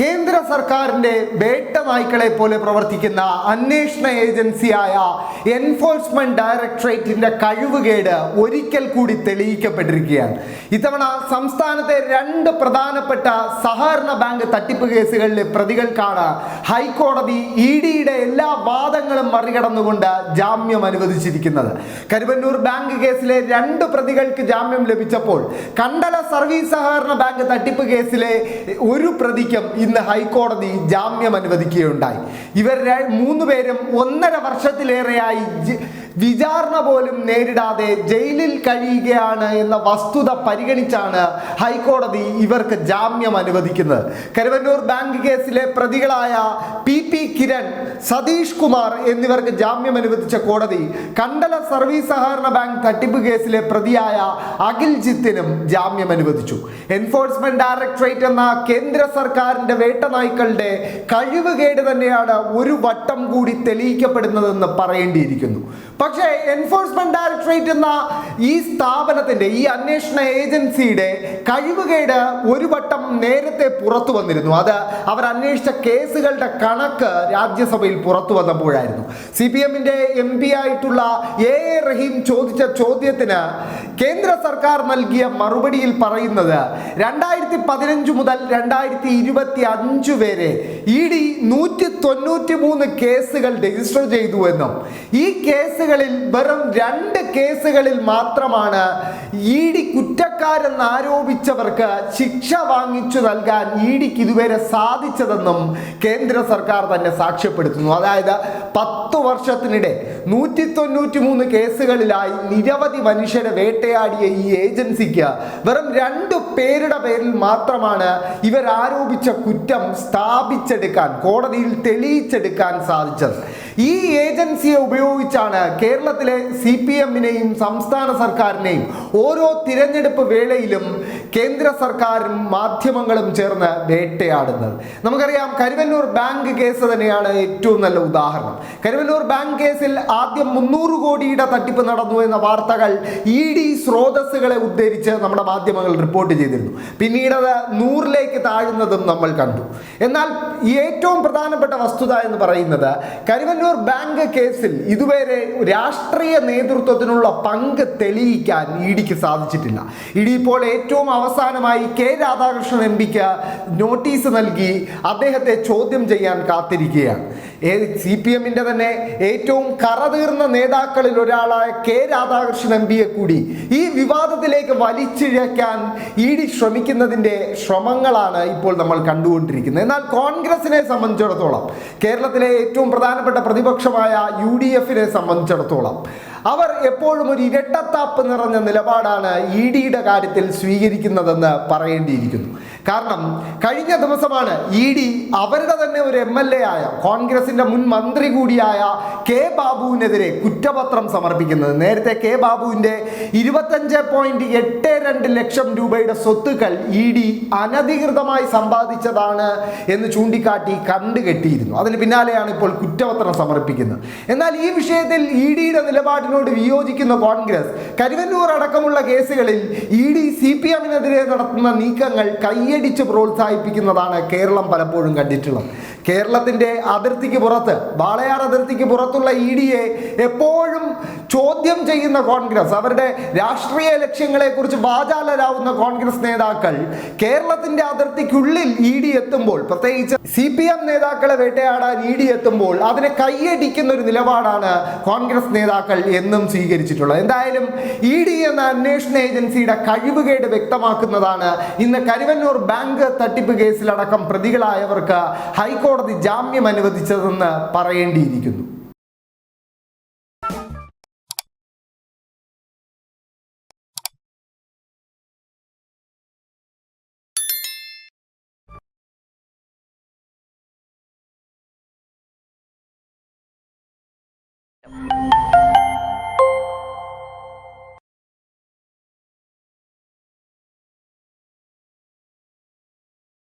കേന്ദ്ര സർക്കാരിന്റെ വേട്ട നായ്ക്കളെ പോലെ പ്രവർത്തിക്കുന്ന അന്വേഷണ ഏജൻസിയായ എൻഫോഴ്സ്മെന്റ് ഡയറക്ടറേറ്റിന്റെ കഴിവുകേട് ഒരിക്കൽ കൂടി തെളിയിക്കപ്പെട്ടിരിക്കുകയാണ്. ഇത്തവണ സംസ്ഥാനത്തെ രണ്ട് പ്രധാനപ്പെട്ട സഹകരണ ബാങ്ക് തട്ടിപ്പ് കേസുകളിലെ പ്രതികൾക്കാണ് ഹൈക്കോടതി ഇ ഡിയുടെ എല്ലാ വാദങ്ങളും മറികടന്നുകൊണ്ട് ജാമ്യം അനുവദിച്ചിരിക്കുന്നത്. കരുവന്നൂർ ബാങ്ക് കേസിലെ രണ്ട് പ്രതികൾക്ക് ജാമ്യം ലഭിച്ചപ്പോൾ കണ്ടല സർവീസ് സഹകരണ ബാങ്ക് തട്ടിപ്പ് കേസിലെ ഒരു പ്രതിക്കും ഇന്ന് ഹൈക്കോടതി ജാമ്യം അനുവദിക്കുകയുണ്ടായി. ഇവർ മൂന്ന് പേരും ഒന്നര വർഷത്തിലേറെയായി വിചാരണ പോലും നേരിടാതെ ജയിലിൽ കഴിയുകയാണ് എന്ന വസ്തുത പരിഗണിച്ചാണ് ഹൈക്കോടതി ഇവർക്ക് ജാമ്യം അനുവദിക്കുന്നത്. കരുവന്നൂർ ബാങ്ക് കേസിലെ പ്രതികളായ പി പി കിരൺ സതീഷ് കുമാർ എന്നിവർക്ക് ജാമ്യം അനുവദിച്ച കോടതി കണ്ടല സർവീസ് സഹകരണ ബാങ്ക് തട്ടിപ്പ് കേസിലെ പ്രതിയായ അഖിൽജിത്തിനും ജാമ്യം അനുവദിച്ചു. എൻഫോഴ്സ്മെന്റ് ഡയറക്ടറേറ്റ് എന്ന കേന്ദ്ര സർക്കാരിന്റെ വേട്ടനായ്ക്കളുടെ കഴിവുകേട് തന്നെയാണ് ഒരു വട്ടം കൂടി തെളിയിക്കപ്പെടുന്നതെന്ന് പറയേണ്ടിയിരിക്കുന്നു. പക്ഷേ എൻഫോഴ്സ്മെന്റ് ഡയറക്ടറേറ്റ് എന്ന ഈ സ്ഥാപനത്തിന്റെ ഈ അന്വേഷണ ഏജൻസിയുടെ കഴിവുകേട് ഒരു വട്ടം നേരത്തെ പുറത്തു വന്നിരുന്നു. അത് അവർ അന്വേഷിച്ച കേസുകളുടെ കണക്ക് രാജ്യസഭയിൽ പുറത്തു വന്നപ്പോഴായിരുന്നു. സി പി എമ്മിന്റെ എം പി ആയിട്ടുള്ള എ എ റഹീം ചോദിച്ച ചോദ്യത്തിന് കേന്ദ്ര സർക്കാർ നൽകിയ മറുപടിയിൽ പറയുന്നത് രണ്ടായിരത്തി പതിനഞ്ച് മുതൽ രണ്ടായിരത്തി ഇരുപത്തി അഞ്ച് വരെ ഇ ഡി നൂറ്റി തൊണ്ണൂറ്റി മൂന്ന് കേസുകൾ രജിസ്റ്റർ ചെയ്തു എന്നും ഈ കേസുകളിൽ വെറും രണ്ട് കേസുകളിൽ മാത്രമാണ് ഇ ഡി കുറ്റക്കാരെന്ന് ആരോപിച്ചവർക്ക് ശിക്ഷ വാങ്ങിച്ചു നൽകാൻ ഇ ഡിക്ക് ഇതുവരെ സാധിച്ചതെന്നും കേന്ദ്ര സർക്കാർ തന്നെ സാക്ഷ്യപ്പെടുത്തുന്നു. അതായത് പത്ത് വർഷത്തിനിടെ നൂറ്റി തൊണ്ണൂറ്റി മൂന്ന് കേസുകളിലായി നിരവധി മനുഷ്യരെ വേട്ടയാടിയ ഈ ഏജൻസിക്ക് വെറും രണ്ട് പേരുടെ പേരിൽ മാത്രമാണ് ഇവർ ആരോപിച്ച കുറ്റം സ്ഥാപിച്ചെടുക്കാൻ കോടതിയിൽ തെളിയിച്ചെടുക്കാൻ സാധിച്ചത്. ഈ ഏജൻസിയെ ഉപയോഗിച്ചാണ് കേരളത്തിലെ സി പി എമ്മിനെയും സംസ്ഥാന സർക്കാരിനെയും ഓരോ തിരഞ്ഞെടുപ്പ് വേളയിലും കേന്ദ്ര സർക്കാരും മാധ്യമങ്ങളും ചേർന്ന് വേട്ടയാടുന്നത്. നമുക്കറിയാം കരുവന്നൂർ ബാങ്ക് കേസ് തന്നെയാണ് ഏറ്റവും നല്ല ഉദാഹരണം. കരുവന്നൂർ ബാങ്ക് കേസിൽ ആദ്യം മുന്നൂറ് കോടിയുടെ തട്ടിപ്പ് നടന്നു എന്ന വാർത്തകൾ ഇ ഡി സ്രോതസ്സുകളെ ഉദ്ധരിച്ച് നമ്മുടെ മാധ്യമങ്ങൾ റിപ്പോർട്ട് ചെയ്തിരുന്നു. പിന്നീട് അത് നൂറിലേക്ക് താഴുന്നതും നമ്മൾ കണ്ടു. എന്നാൽ ഏറ്റവും പ്രധാനപ്പെട്ട വസ്തുത എന്ന് പറയുന്നത് കരുവന്നൂർ ബാങ്ക് കേസിൽ ഇതുവരെ രാഷ്ട്രീയ നേതൃത്വത്തിനുള്ള പങ്ക് തെളിയിക്കാൻ ഇ ഡിക്ക് സാധിച്ചിട്ടില്ല. ഇ ഡി ഇപ്പോൾ ഏറ്റവും അവസാനമായി കെ രാധാകൃഷ്ണൻ എം പിക്ക് നോട്ടീസ് നൽകി അദ്ദേഹത്തെ ചോദ്യം ചെയ്യാൻ കാത്തിരിക്കുകയാണ്. സി പി എമ്മിന്റെ തന്നെ ഏറ്റവും കറതീർന്ന നേതാക്കളിൽ ഒരാളായ കെ രാധാകൃഷ്ണൻ എം പിയെ കൂടി ഈ വിവാദത്തിലേക്ക് വലിച്ചിഴക്കാൻ ഇ ഡി ശ്രമിക്കുന്നതിന്റെ ശ്രമങ്ങളാണ് ഇപ്പോൾ നമ്മൾ കണ്ടുകൊണ്ടിരിക്കുന്നത്. എന്നാൽ കോൺഗ്രസിനെ സംബന്ധിച്ചിടത്തോളം കേരളത്തിലെ ഏറ്റവും പ്രധാനപ്പെട്ട പ്രതിപക്ഷമായ യു ഡി എഫിനെ സംബന്ധിച്ചിടത്തോളം അവർ എപ്പോഴും ഒരു ഇരട്ടത്താപ്പ് നിറഞ്ഞ നിലപാടാണ് ഇ ഡിയുടെ കാര്യത്തിൽ സ്വീകരിക്കുന്നതെന്ന് പറയേണ്ടിയിരിക്കുന്നു. കാരണം കഴിഞ്ഞ ദിവസമാണ് ഇ ഡി അവരുടെ തന്നെ ഒരു എം എൽ എ ആയ കോൺഗ്രസിന്റെ മുൻ മന്ത്രി കൂടിയായ കെ ബാബുവിനെതിരെ കുറ്റപത്രം സമർപ്പിക്കുന്നത്. നേരത്തെ കെ ബാബുവിന്റെ ഇരുപത്തഞ്ച് പോയിന്റ് എട്ട് രണ്ട് ലക്ഷം രൂപയുടെ സ്വത്തുക്കൾ ഇ ഡി അനധികൃതമായി സമ്പാദിച്ചതാണ് എന്ന് ചൂണ്ടിക്കാട്ടി കണ്ടുകെട്ടിയിരുന്നു. അതിന് പിന്നാലെയാണ് ഇപ്പോൾ കുറ്റപത്രം സമർപ്പിക്കുന്നത്. എന്നാൽ ഈ വിഷയത്തിൽ ഇ ഡിയുടെ നിലപാടിനോട് വിയോജിക്കുന്ന കോൺഗ്രസ്. കരുവന്നൂർ അടക്കമുള്ള കേസുകളിൽ ഇ ഡി സി പി എമ്മിനെതിരെ നടത്തുന്ന നീക്കങ്ങൾ കൈയടിച്ച് പ്രോത്സാഹിപ്പിക്കുന്നതാണ് കേരളം പലപ്പോഴും കണ്ടിട്ടുള്ളത്. കേരളത്തിന്റെ അതിർത്തിക്ക് പുറത്ത് വാളയാർ അതിർത്തിക്ക് പുറത്തുള്ള ഇ ഡിയെ എപ്പോഴും ചോദ്യം ചെയ്യുന്ന കോൺഗ്രസ് അവരുടെ രാഷ്ട്രീയ ലക്ഷ്യങ്ങളെക്കുറിച്ച് വാചാലരാവുന്ന കോൺഗ്രസ് നേതാക്കൾ കേരളത്തിന്റെ അതിർത്തിക്കുള്ളിൽ ഇ ഡി എത്തുമ്പോൾ പ്രത്യേകിച്ച് സി പി എം നേതാക്കളെ വേട്ടയാടാൻ ഇ ഡി എത്തുമ്പോൾ അതിനെ കൈയടിക്കുന്ന ഒരു നിലപാടാണ് കോൺഗ്രസ് നേതാക്കൾ എന്നും സ്വീകരിച്ചിട്ടുള്ളത്. എന്തായാലും ഇ ഡി എന്ന അന്വേഷണ ഏജൻസിയുടെ കഴിവുകേട് വ്യക്തമാക്കുന്നതാണ് ഇന്ന് കരുവന്നൂർ ബാങ്ക് തട്ടിപ്പ് കേസിലടക്കം പ്രതികളായവർക്ക് ഹൈക്കോടതി ജാമ്യം അനുവദിച്ചതെന്ന് പറയേണ്ടിയിരിക്കുന്നു. Música